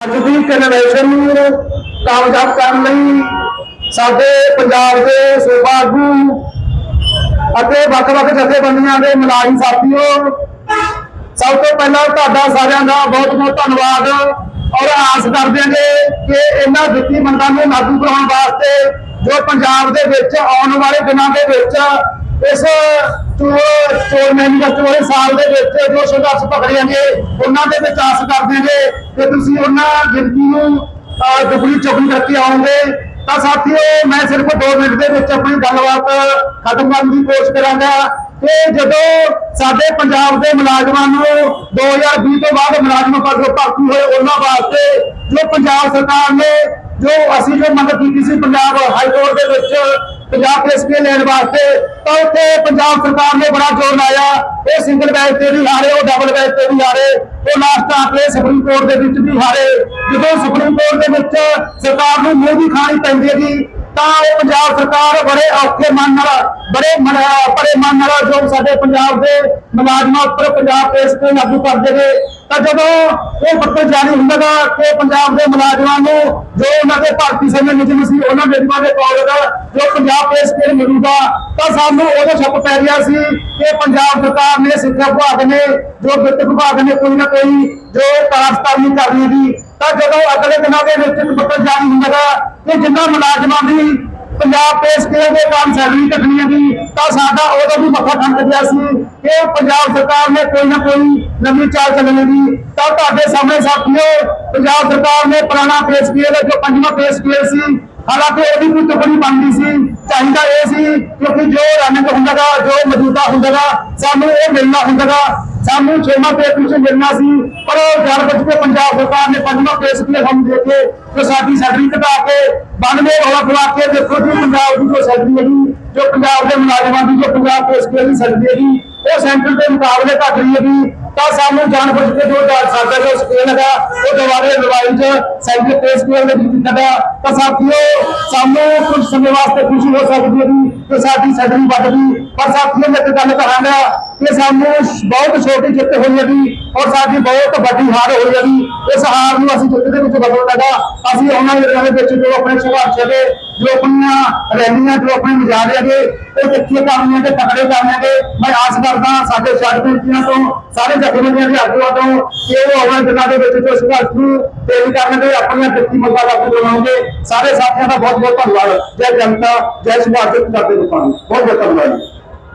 ਅੱਜ ਦੀ ਜਨਰੇਸ਼ਨ ਨੂੰ ਕਾਮਯਾਬ ਕਰਨ ਲਈ ਸਾਡੇ ਪੰਜਾਬ ਦੇ ਸੂਬਾ ਆਗੂ ਅਤੇ ਵੱਖ-ਵੱਖ ਜਥੇਬੰਦੀਆਂ ਦੇ ਮੁਲਾਜ਼ਮ ਸਾਥੀਓ, ਸਭ ਤੋਂ ਪਹਿਲਾਂ ਤੁਹਾਡਾ ਸਾਰਿਆਂ ਦਾ ਬਹੁਤ-ਬਹੁਤ ਧੰਨਵਾਦ ਔਰ ਆਸ ਕਰਦੇ ਹਾਂ ਕਿ ਇਹਨਾਂ ਦਿੱਤੀ ਮੰਗਾਂ ਨੂੰ ਲਾਗੂ ਕਰਾਉਣ ਵਾਸਤੇ ਜੋ ਪੰਜਾਬ ਦੇ ਵਿੱਚ ਆਉਣ ਵਾਲੇ ਦਿਨਾਂ ਦੇ ਵਿੱਚ ਇਸ ਚੋਰ ਵਾਲੇ ਸਾਲ ਦੇ ਵਿੱਚ ਜੋ ਸੰਘਰਸ਼ ਪਕੜਿਆਂਗੇ ਉਹਨਾਂ ਦੇ ਵਿੱਚ ਆਸ ਕਰਦੇ ਹਾਂ ਕਿ ਤੁਸੀਂ ਉਹਨਾਂ ਗਿਣਤੀ ਨੂੰ ਦੁਗਣੀ ਚੌਗਣੀ ਕਰਕੇ ਆਓਗੇ। ਤਾਂ ਸਾਥੀਓ, ਮੈਂ ਸਿਰਫ 2 ਮਿੰਟ ਦੇ ਵਿੱਚ ਆਪਣੀ ਗੱਲਬਾਤ ਖਤਮ ਕਰਨ ਦੀ ਕੋਸ਼ਿਸ਼ ਕਰਾਂਗਾ। ਕਿ ਜਦੋਂ ਸਾਡੇ ਪੰਜਾਬ ਦੇ ਮੁਲਾਜ਼ਮਾਂ ਨੂੰ 2020 ਤੋਂ ਬਾਅਦ ਮੁਲਾਜ਼ਮ ਪਦ ਭਰਤੀ ਹੋਏ ਉਹਨਾਂ ਵਾਸਤੇ ਜੋ ਪੰਜਾਬ ਸਰਕਾਰ ਨੇ ਜੋ ਅਸੀਂ ਜੋ ਮੰਗ ਕੀਤੀ ਸੀ, ਪੰਜਾਬ ਪੰਜਾਬ ਪੁਲਿਸ ਕੇ ਲੈਣ ਵਾਸਤੇ ਤਾਂ ਉੱਥੇ ਪੰਜਾਬ ਸਰਕਾਰ ਨੇ ਬੜਾ ਜ਼ੋਰ ਲਾਇਆ। ਇਹ ਸਿੰਗਲ ਬੈਚ ਤੇ ਵੀ ਹਾਰੇ, ਉਹ ਡਬਲ ਬੈਚ ਤੇ ਵੀ ਹਾਰੇ। ਉਹ ਲਾਸਟ ਆ ਸੁਪਰੀਮ ਕੋਰਟ ਦੇ ਵਿੱਚ ਵੀ ਹਾਰੇ। ਜਦੋਂ ਸੁਪਰੀਮ ਕੋਰਟ ਦੇ ਵਿੱਚ ਸਰਕਾਰ ਨੂੰ ਮੂੰਹ ਵੀ ਖਾਣੀ ਪੈਂਦੀ ਹੈਗੀ, ਤਾਂ ਉਹ ਪੰਜਾਬ ਸਰਕਾਰ ਬੜੇ ਔਖੇ ਮਨ ਨਾਲ, ਬੜੇ ਮਨ- ਬੜੇ ਮਨ ਨਾਲ ਜੋ ਸਾਡੇ ਪੰਜਾਬ ਦੇ ਮੁਲਾਜ਼ਮਾਂ ਉੱਪਰ ਪੰਜਾਬ ਪੁਲਿਸ ਤੇ ਲਾਗੂ ਕਰਦੇ ਦੇਵੇ ਤਾਂ ਜਦੋਂ ਇਹ ਪੱਤਰ ਜਾਰੀ ਹੁੰਦਾ ਗਾ ਕਿ ਪੰਜਾਬ ਦੇ ਮੁਲਾਜ਼ਮਾਂ ਨੂੰ ਜੋ ਉਹਨਾਂ ਦੇ ਭਾਰਤੀ ਸੈਨਾ ਨਿਯਮ ਸੀ, ਉਹਨਾਂ ਨਿਯਮਾਂ ਦੇ ਤਹਿਤ ਜੋ ਪੰਜਾਬ ਪੁਲਿਸ ਤੇ ਮਿਲੂਗਾ, ਤਾਂ ਸਾਨੂੰ ਉਹਦਾ ਛੱਪ ਪੈ ਗਿਆ ਸੀ ਕਿ ਪੰਜਾਬ ਸਰਕਾਰ ਨੇ, ਸਿੱਖਿਆ ਵਿਭਾਗ ਨੇ, ਜੋ ਵਿੱਤ ਵਿਭਾਗ ਨੇ ਕੋਈ ਨਾ ਕੋਈ ਜੋ ਕਾਰਜਕਾਰੀ ਕਰਨੀ ਦੀ ਤਾਂ ਜਦੋਂ ਅਗਲੇ ਦਿਨਾਂ ਦੇ ਵਿੱਚ ਇੱਕ ਪੱਤਰ ਜਾਰੀ ਹੁੰਦਾ ਗਾ ਕਿ ਜਿੰਨਾ ਮੁਲਾਜ਼ਮਾਂ ਦੀ ਪੰਜਾਬ ਪੇਸ਼ ਕਿਹੜੇ ਦੇ ਕੰਮ ਸੈਲਰੀ ਕੱਟਣੀ ਦੀ ਤਾਂ ਸਾਡਾ ਉਹਦਾ ਵੀ ਮੱਥਾ ਠੰਡ ਗਿਆ ਸੀ ਕਿ ਪੰਜਾਬ ਸਰਕਾਰ ਨੇ ਕੋਈ ਨਾ ਕੋਈ ਨਵੀਂ ਚਾਲ ਚੱਲਣੀ ਦੀ ਤਾਂ ਤੁਹਾਡੇ ਸਾਹਮਣੇ ਸਾਥੀਓ ਪੰਜਾਬ ਸਰਕਾਰ ਨੇ ਪੁਰਾਣਾ ਪੇਸ਼ ਸਕੇਲ ਜੋ ਪੰਜਵਾਂ ਪੇਸ਼ ਸਕੇਲ ਸੀ, ਹਾਲਾਂਕਿ ਉਹਦੀ ਕੋਈ ਟੁਕੜੀ ਬਣਦੀ ਸੀ। ਚਾਹੀਦਾ ਇਹ ਸੀ ਕਿਉਂਕਿ ਜੋ ਰਨਿੰਗ ਹੁੰਦਾਗਾ, ਜੋ ਮੌਜੂਦਾ ਹੁੰਦਾਗਾ, ਸਾਨੂੰ ਇਹ ਮਿਲਣਾ ਹੁੰਦਾਗਾ। ਸਾਨੂੰ ਛੇਵਾਂ ਪੇ ਕੁਝ ਮਿਲਣਾ ਸੀ, ਪਰ ਉਹ ਜਾਣ ਕੇ ਪੰਜਾਬ ਸਰਕਾਰ ਨੇ ਪੰਜਵਾਂ ਪੇ ਸਕੇਲ ਸਾਨੂੰ ਦੇ ਕੇ ਜੋ ਸਾਡੀ ਸੈਲਰੀ ਘਟਾ ਕੇ 92 ਰੌਲਾ ਖਵਾ ਕੇ ਦੇਖੋ ਜੀ, ਪੰਜਾਬ ਦੀ ਜੋ ਸੈਲਰੀ ਹੈਗੀ, ਜੋ ਪੰਜਾਬ ਦੇ ਮੁਲਾਜ਼ਮਾਂ ਦੀ ਜੋ ਪੰਜਾਬ ਪੇ ਸਕੇਲ ਦੀ ਸੈਲਰੀ ਹੈਗੀ, ਉਹ ਸੈਂਟਰ ਦੇ ਮੁਕਾਬਲੇ ਘੱਟ ਰਹੀ ਹੈਗੀ, ਤਾਂ ਸਾਨੂੰ ਜਾਣ ਬੁੱਝ ਕੇ ਜੋ ਸਾਡਾ ਜੋ ਸਕੇਲ ਹੈਗਾ, ਉਹ ਦੁਬਾਰੇ ਲਵਾਈ ਚ ਸੈਂਟਰ ਪੇ ਸਕੇਲ ਦੇ ਵਿੱਚ ਦਿੱਤਾ ਤਾਂ ਸਾਥੀਓ, ਸਾਨੂੰ ਕੁਝ ਸਮੇਂ ਵਾਸਤੇ ਖੁਸ਼ੀ ਹੋ ਸਕਦੀ ਹੈ ਕਿ ਸਾਡੀ ਸੈਲਰੀ ਵੱਧ ਗਈ, ਪਰ ਸਾਥੀਓ, ਮੈਂ ਇੱਕ ਗੱਲ ਕਹਾਂਗਾ ਕਿ ਸਾਨੂੰ ਬਹੁਤ ਛੋਟੀ ਜਿੱਤ ਹੋਈ ਹੈਗੀ ਔਰ ਸਾਡੀ ਬਹੁਤ ਵੱਡੀ ਹਾਰ ਹੋਈ ਹੈਗੀ ਇਸ ਹਾਰ ਨੂੰ ਅਸੀਂ ਜਿੱਤ ਦੇ ਵਿੱਚ ਬਦਲਣਾਗਾ ਅਸੀਂ ਉਹਨਾਂ ਦੇ ਦਿਨਾਂ ਦੇ ਵਿੱਚ ਜੋ ਆਪਣੇ ਸੰਘਰਸ਼ ਦੇ ਜੋ ਆਪਣੀਆਂ ਰੈਲੀਆਂ, ਜੋ ਆਪਣੇ ਮਜਾਜ ਹੈਗੇ ਉਹ ਕਿੱਥੇ ਕਰਨੀਆਂ ਤੇ ਤਕੜੇ ਕਰਨਗੇ ਮੈਂ ਆਸ ਕਰਦਾ ਸਾਡੇ ਛੱਡ ਪਿੰਡਾਂ ਤੋਂ, ਸਾਰੇ ਜਥੇਬੰਦੀਆਂ ਦੇ ਆਗੂਆਂ ਤੋਂ ਕਿ ਉਹ ਆਉਣ ਦਿਨਾਂ ਦੇ ਵਿੱਚ ਜੋ ਸੰਘਰਸ਼ ਨੂੰ ਤੇਜ਼ ਕਰਨਗੇ ਆਪਣੀਆਂ ਦਿੱਤੀ ਮੰਗਾਂ ਲਾਗੂ ਕਰਵਾਉਣਗੇ ਸਾਰੇ ਸਾਥੀਆਂ ਦਾ ਬਹੁਤ ਬਹੁਤ ਧੰਨਵਾਦ। ਜੈ ਜਨਤਾ, ਜੈ ਸੁਭਾਸ਼ ਚੰਦਰ ਦੇ ਰੂਪਾਂ ਬਹੁਤ ਬਹੁਤ ਧੰਨਵਾਦ।